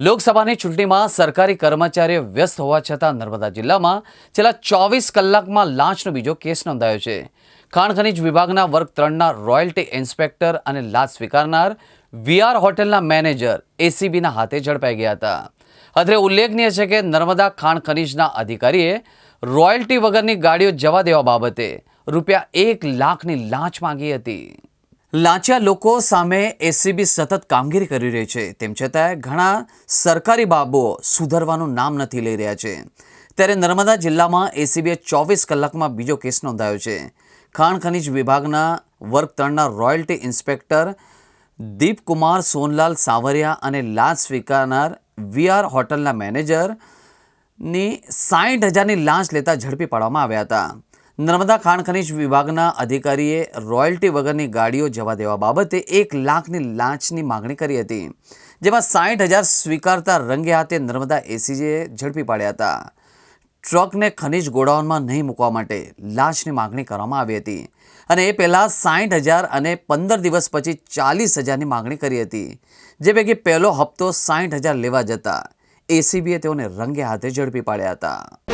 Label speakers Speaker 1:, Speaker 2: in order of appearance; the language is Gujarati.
Speaker 1: લોકસભાની ચૂંટણીમાં સરકારી કર્મચારીઓ વ્યસ્ત હોવા છતાં નર્મદા જિલ્લામાં છેલ્લા ચોવીસ કલાકમાં લાંચનો બીજો કેસ નોંધાયો છે. ખાણ ખનીજ વિભાગના વર્ગ ત્રણના રોયલ્ટી ઇન્સ્પેક્ટર અને લાંચ સ્વીકારનાર વીઆર હોટેલના મેનેજર એસીબીના હાથે ઝડપાઈ ગયા હતા. અત્રે ઉલ્લેખનીય છે કે નર્મદા ખાણ ખનીજના અધિકારીએ રોયલ્ટી વગરની ગાડીઓ જવા દેવા બાબતે રૂપિયા એક લાખની લાંચ માંગી હતી. લાંચિયા લોકો સામે એસીબી સતત કામગીરી કરી રહી છે. તેમ છતાં ઘણા સરકારી બાબો સુધરવાનું નામ નથી લઈ રહ્યા છે. ત્યારે નર્મદા જિલ્લામાં એસીબીએ ચોવીસ કલાકમાં બીજો કેસ નોંધાયો છે. ખાણ ખનીજ વિભાગના વર્ગ ત્રણના રોયલ્ટી ઇન્સ્પેક્ટર દીપકુમાર સોનલાલ સાવરિયા અને લાંચ સ્વીકારનાર વીઆર હોટલના મેનેજરની સાઠ હજારની લાંચ લેતા ઝડપી પાડવામાં આવ્યા હતા. નર્મદા ખાણ ખનીજ વિભાગના અધિકારીએ રોયલ્ટી વગરની ગાડીઓ જવા દેવા બાબતે એક લાખની લાંચની માગણી કરી હતી, જેમાં સાઠ હજાર સ્વીકારતા રંગે હાથે નર્મદા એસીજીએ ઝડપી પાડ્યા હતા. ટ્રકને ખનીજ ગોડાઉનમાં નહીં મૂકવા માટે લાંચની માગણી કરવામાં આવી હતી અને એ પહેલાં સાઠ હજાર અને પંદર દિવસ પછી ચાલીસ હજારની માગણી કરી હતી, જે પૈકી પહેલો હપ્તો સાઠ હજાર લેવા જતા એસીબીએ તેઓને રંગે હાથે ઝડપી પાડ્યા હતા.